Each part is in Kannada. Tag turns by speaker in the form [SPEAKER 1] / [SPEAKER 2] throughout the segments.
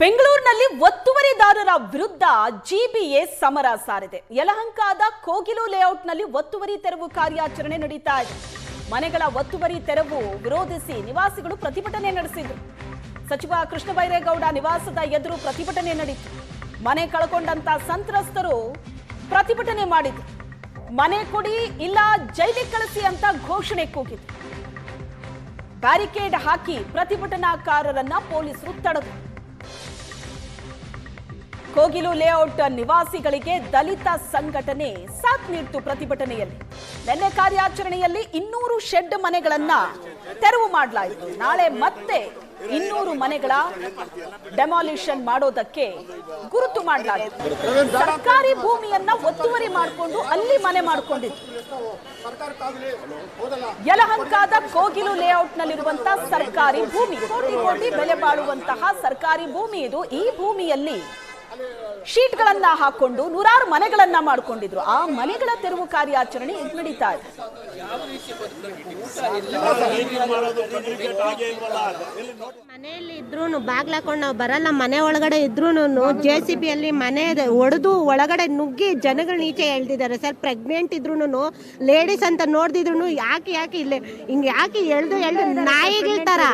[SPEAKER 1] ಬೆಂಗಳೂರಿನಲ್ಲಿ ಒತ್ತುವರಿದಾರರ ವಿರುದ್ಧ ಜಿಬಿಎ ಸಮರ ಸಾರಿದೆ. ಯಲಹಂಕದ ಕೋಗಿಲು ಲೇಔಟ್ನಲ್ಲಿ ಒತ್ತುವರಿ ತೆರವು ಕಾರ್ಯಾಚರಣೆ ನಡೀತಾ ಇದೆ. ಮನೆಗಳ ಒತ್ತುವರಿ ತೆರವು ವಿರೋಧಿಸಿ ನಿವಾಸಿಗಳು ಪ್ರತಿಭಟನೆ ನಡೆಸಿದ್ರು. ಸಚಿವ ಕೃಷ್ಣ ಬೈರೇಗೌಡ ನಿವಾಸದ ಎದುರು ಪ್ರತಿಭಟನೆ ನಡೀತು. ಮನೆ ಕಳ್ಕೊಂಡಂತ ಸಂತ್ರಸ್ತರು ಪ್ರತಿಭಟನೆ ಮಾಡಿದ್ರು. ಮನೆ ಕೊಡಿ ಇಲ್ಲ ಜೈಲಿಗೆ ಕಳಿಸಿ ಅಂತ ಘೋಷಣೆ ಕೂಗಿದ್ರು. ಬ್ಯಾರಿಕೇಡ್ ಹಾಕಿ ಪ್ರತಿಭಟನಾಕಾರರನ್ನ ಪೊಲೀಸರು ತಡೆದ್ರು. ಕೋಗಿಲು ಲೇಔಟ್ ನಿವಾಸಿಗಳಿಗೆ ದಲಿತ ಸಂಘಟನೆ ಸಾಥ್ ನೀಡಿತು ಪ್ರತಿಭಟನೆಯಲ್ಲಿ. ನಿನ್ನೆ ಕಾರ್ಯಾಚರಣೆಯಲ್ಲಿ ಇನ್ನೂರು ಶೆಡ್ ಮನೆಗಳನ್ನ ತೆರವು ಮಾಡಲಾಯಿತು. ನಾಳೆ ಮತ್ತೆ ಇನ್ನೂರು ಮನೆಗಳ ಡೆಮಾಲಿಷನ್ ಮಾಡೋದಕ್ಕೆ ಗುರುತು ಮಾಡಲಾಗಿದೆ ಸರ್ಕಾರಿ ಭೂಮಿಯನ್ನ ಒತ್ತುವರಿ ಮಾಡಿಕೊಂಡು ಅಲ್ಲಿ ಮನೆ ಮಾಡಿಕೊಂಡಿತ್ತು ಯಲಹಂಕದ ಕೋಗಿಲು ಲೇಔಟ್ ನಲ್ಲಿರುವಂತಹ ಸರ್ಕಾರಿ ಭೂಮಿ, ಕೋಟಿ ಕೋಟಿ ಬೆಲೆ ಬಾಳುವಂತಹ ಸರ್ಕಾರಿ ಭೂಮಿ ಇದು. ಈ ಭೂಮಿಯಲ್ಲಿ ಶೀಟ್ಗಳನ್ನ ಹಾಕೊಂಡು ನೂರಾರು ಮನೆಗಳನ್ನ ಮಾಡ್ಕೊಂಡಿದ್ರು. ಆ ಮನೆಗಳ ತೆರವು ಕಾರ್ಯಾಚರಣೆ ನಡೀತಾ ಇದೆ.
[SPEAKER 2] ಮನೆಯಲ್ಲಿ ಇದ್ರು ಬಾಗ್ಲ ಹಾಕೊಂಡು ನಾವು ಬರಲ್ಲ, ಮನೆ ಒಳಗಡೆ ಇದ್ರು ಜೆ ಸಿ ಬಿ ಅಲ್ಲಿ ಮನೆ ಒಡೆದು ಒಳಗಡೆ ನುಗ್ಗಿ ಜನಗಳು ನೀಚೆ ಎಳ್ದಿದ್ದಾರೆ ಸರ್ ಪ್ರೆಗ್ನೆಂಟ್ ಇದ್ರು ಲೇಡೀಸ್ ಅಂತ ನೋಡ್ದಿದ್ರು ಯಾಕೆ ಯಾಕೆ ಇಲ್ಲೇ ಹಿಂಗೆ ಯಾಕೆ ಎಳ್ದು ಎಳ್ದು ನಾಯಿಗಳ ತರ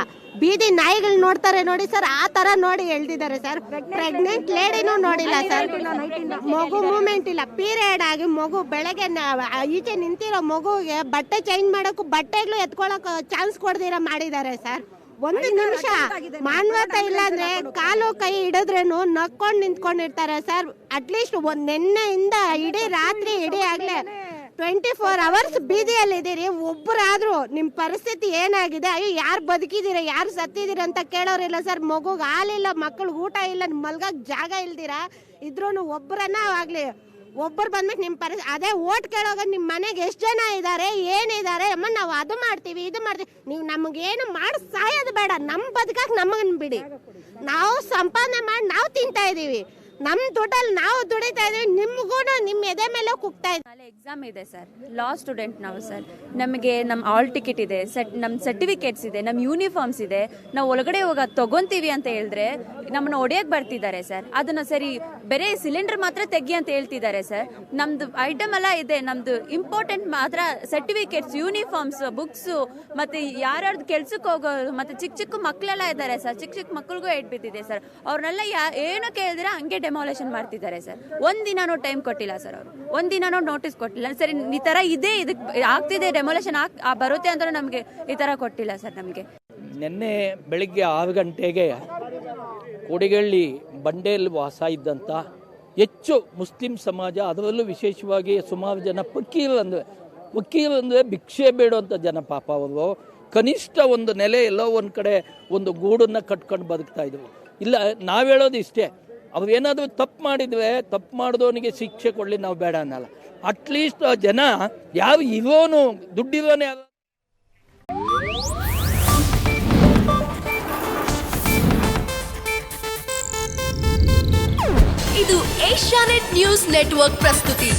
[SPEAKER 2] ಬೀದಿ ನಾಯಿಗಳು ನೋಡ್ತಾರೆ ನೋಡಿ ಸರ್ ಆ ತರ ನೋಡಿ ಎಳ್ದಿದ್ದಾರೆ ಸರ್. ಪ್ರೆಗ್ನೆಂಟ್ ಲೇಡಿನೂ ನೋಡಿಲ್ಲ ಸರ್. ಮಗು ಮೂಮೆಂಟ್ ಇಲ್ಲ. ಪೀರಿಯಡ್ ಆಗಿ ಮಗು ಬೆಳಗ್ಗೆ ಈಚೆ ನಿಂತಿರೋ ಮಗುಗೆ ಬಟ್ಟೆ ಚೇಂಜ್ ಮಾಡೋಕ್ಕೂ ಬಟ್ಟೆಗಳು ಎತ್ಕೊಳಕ್ ಚಾನ್ಸ್ ಕೊಡ್ದಿರ ಮಾಡಿದ್ದಾರೆ ಸರ್. ಒಂದು ನಿಮಿಷ ಮಾನವತೆ ಇಲ್ಲ ಅಂದ್ರೆ ಕಾಲು ಕೈ ಹಿಡಿದ್ರೇನು ನಕ್ಕೊಂಡು ನಿಂತ್ಕೊಂಡಿರ್ತಾರೆ ಸರ್. ಅಟ್ಲೀಸ್ಟ್ ಒಂದ್ ನಿನ್ನೆಯಿಂದ ಇಡೀ ರಾತ್ರಿ ಇಡೀ ಆಗ್ಲೇ ಟ್ವೆಂಟಿ ಫೋರ್ ಅವರ್ಸ್ ಬೀದಿಯಲ್ಲಿ ಇದ್ದೀರಿ ಒಬ್ಬರಾದ್ರೂ ನಿಮ್ ಪರಿಸ್ಥಿತಿ ಏನಾಗಿದೆ? ಅಯ್ಯೋ, ಯಾರು ಬದುಕಿದ್ದೀರ ಯಾರು ಸತ್ತಿದ್ದೀರ ಅಂತ ಕೇಳೋರಿಲ್ಲ ಸರ್. ಮಗುಗೆ ಹಾಲಿಲ್ಲ ಮಕ್ಕಳು ಊಟ ಇಲ್ಲ ಮಲ್ಗಕ್ಕೆ ಜಾಗ ಇಲ್ದಿರ? ಇದ್ರೂ ಒಬ್ಬರನ್ನ ಆಗಲಿ ಒಬ್ಬರು ಬಂದ್ಬಿಟ್ಟು ನಿಮ್ಮ ಪರಿ, ಅದೇ ಓಟ್ ಕೇಳೋಗ ನಿಮ್ಮ ಮನೆಗೆ ಎಷ್ಟು ಜನ ಇದ್ದಾರೆ ಏನಿದ್ದಾರೆ ಅಮ್ಮ, ನಾವು ಅದು ಮಾಡ್ತೀವಿ, ಇದು ಮಾಡ್ತೀವಿ. ನೀವು ನಮಗೇನು ಮಾಡಿ ಸಾಯೋದು ಬೇಡ. ನಮ್ಮ ಬದುಕಕ್ಕೆ ನಮಗನ್ ಬಿಡಿ. ನಾವು ಸಂಪಾದನೆ ಮಾಡಿ ನಾವು ತಿಂತಾ ಇದ್ದೀವಿ ನಮ್ಮ ದುಡ್ಡಲ್ಲಿ ನಾವು ದುಡಿತಾ ಇದ್ದೀವಿ ನಿಮಗೂ ನಿಮ್ಮ ಎದೆ ಮೇಲೆ ಕುಗ್ತಾ ಇದ್ದೀವಿ
[SPEAKER 3] ನಾಳೆ ಎಕ್ಸಾಮ್ ಇದೆ ಸರ್ ಲಾ ಸ್ಟೂಡೆಂಟ್ ನಾವು ಸರ್ ನಮಗೆ ನಮ್ಮ ಆಲ್ ಟಿಕೆಟ್ ಇದೆ. ಸೆಟ್ ನಮ್ಮ ಸರ್ಟಿಫಿಕೇಟ್ಸ್ ಇದೆ ನಮ್ಮ ಯೂನಿಫಾರ್ಮ್ಸ್ ಇದೆ. ನಾವು ಒಳಗಡೆ ಹೋಗ ತಗೊಂತೀವಿ ಅಂತ ಹೇಳಿದ್ರೆ ನಮ್ಮನ್ನ ಒಡೆಯಕ್ಕೆ ಬರ್ತಿದ್ದಾರೆ ಸರ್ ಅದನ್ನ ಸರಿ ಬೇರೆ ಸಿಲಿಂಡರ್ ಮಾತ್ರ ತೆಗಿ ಅಂತ ಹೇಳ್ತಿದ್ದಾರೆ ಸರ್ ನಮ್ದು ಐಟಮ್ ಎಲ್ಲ ಇದೆ. ನಮ್ದು ಇಂಪಾರ್ಟೆಂಟ್ ಮಾತ್ರ ಸರ್ಟಿಫಿಕೇಟ್ಸ್ ಯೂನಿಫಾರ್ಮ್ಸ್ ಬುಕ್ಸ್ ಮತ್ತೆ ಯಾರ್ಯಾರ್ದು ಕೆಲ್ಸಕ್ಕೆ ಹೋಗೋರು ಮತ್ತೆ ಚಿಕ್ಕ ಚಿಕ್ಕ ಮಕ್ಕಳೆಲ್ಲ ಇದ್ದಾರೆ ಸರ್ ಚಿಕ್ಕ ಚಿಕ್ಕ ಮಕ್ಕಳಿಗೂ ಏಟ್ ಬಿದ್ದಿದೆ ಸರ್ ಅವ್ರನ್ನೆಲ್ಲ ಯಾ ಏನು ಕೇಳಿದ್ರೆ ಹಂಗೆ ಡೆಮಾಲೇಷನ್ ಮಾಡ್ತಿದ್ದಾರೆ ಸರ್ ಒಂದಿನಾನು ಟೈಮ್ ಕೊಟ್ಟಿಲ್ಲ ಸರ್ ಅವರು. ಒಂದಿನಾನು ನೋಟಿಸ್ ಕೊಟ್ಟಿಲ್ಲ. ಸರಿ, ಈ ತರ ಇದೆ ಇದಕ್ಕೆ ಆಗ್ತಿದೆ ಡೆಮೊಲೇಷನ್ ಆಗ್ ಬರುತ್ತೆ ಅಂತ ನಮಗೆ ಈ ತರ ಕೊಟ್ಟಿಲ್ಲ ಸರ್ ನಮಗೆ.
[SPEAKER 4] ನಿನ್ನೆ ಬೆಳಿಗ್ಗೆ ಆರು ಗಂಟೆಗೆ ಕೊಡಿಗಳ್ಳಿ ಬಂಡೆಯಲ್ಲಿ ವಾಸ ಇದ್ದಂಥ ಹೆಚ್ಚು ಮುಸ್ಲಿಂ ಸಮಾಜ, ಅದರಲ್ಲೂ ವಿಶೇಷವಾಗಿ ಸುಮಾರು ಜನ ವಕೀಲರಂದ್ರೆ ವಕೀಲರಂದ್ರೆ ಭಿಕ್ಷೆ ಬೇಡುವಂಥ ಜನ ಪಾಪ ಅವರು. ಕನಿಷ್ಠ ಒಂದು ನೆಲೆ ಎಲ್ಲೋ ಒಂದು ಕಡೆ ಒಂದು ಗೂಡನ್ನು ಕಟ್ಕೊಂಡು ಬದುಕ್ತಾ ಇದ್ರು. ಇಲ್ಲ, ನಾವು ಹೇಳೋದು ಇಷ್ಟೇ. ಅವ್ರು ಏನಾದರೂ ತಪ್ಪು ಮಾಡಿದ್ರೆ, ತಪ್ಪು ಮಾಡಿದವನಿಗೆ ಶಿಕ್ಷೆ ಕೊಡಲಿ, ನಾವು ಬೇಡ ಅನ್ನಲ್ಲ. ಅಟ್ಲೀಸ್ಟ್ ಜನ ಯಾವ ಇರೋನು ದುಡ್ಡಿರೋನೇ
[SPEAKER 5] ಇದು ಏಷ್ಯಾನೆಟ್ ನ್ಯೂಸ್ ನೆಟ್ವರ್ಕ್ ಪ್ರಸ್ತುತಿ.